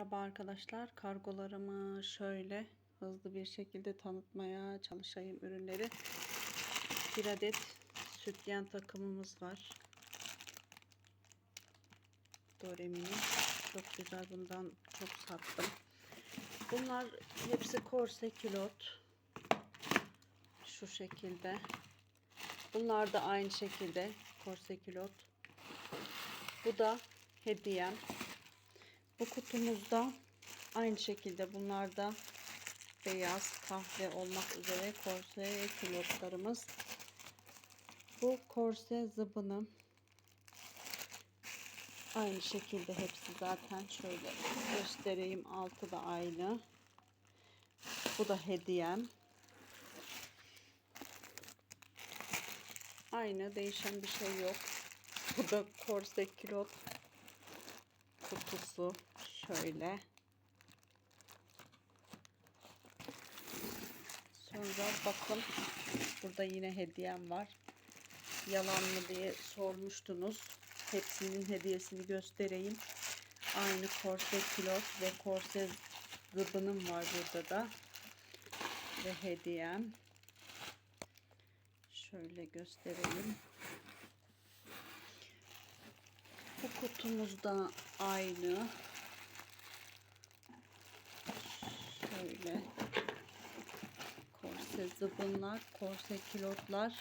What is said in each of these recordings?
Merhaba arkadaşlar. Kargolarımı şöyle hızlı bir şekilde tanıtmaya çalışayım ürünleri. Bir adet sütyen takımımız var. Doremi'nin. Çok güzel. Bundan çok sattım. Bunlar hepsi korse külot. Şu şekilde. Bunlar da aynı şekilde korse külot. Bu da hediyem. Bu kutumuzda aynı şekilde bunlar da beyaz kahve olmak üzere korse külotlarımız. Bu korse zıbını aynı şekilde hepsi zaten şöyle göstereyim. Altı da aynı. Bu da hediyem. Aynı değişen bir şey yok. Bu da korse külot kutusu şöyle. Sonra bakın burada yine hediyem var. Yalan mı diye sormuştunuz. Hepsinin hediyesini göstereyim. Aynı korse kilot ve korse zıbınım var burada da. Ve hediyem. Şöyle göstereyim. Bu kutumuz da aynı. Şöyle. Korse zıbınlar, korse kilotlar.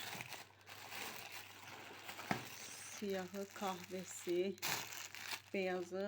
Siyahı, kahvesi, beyazı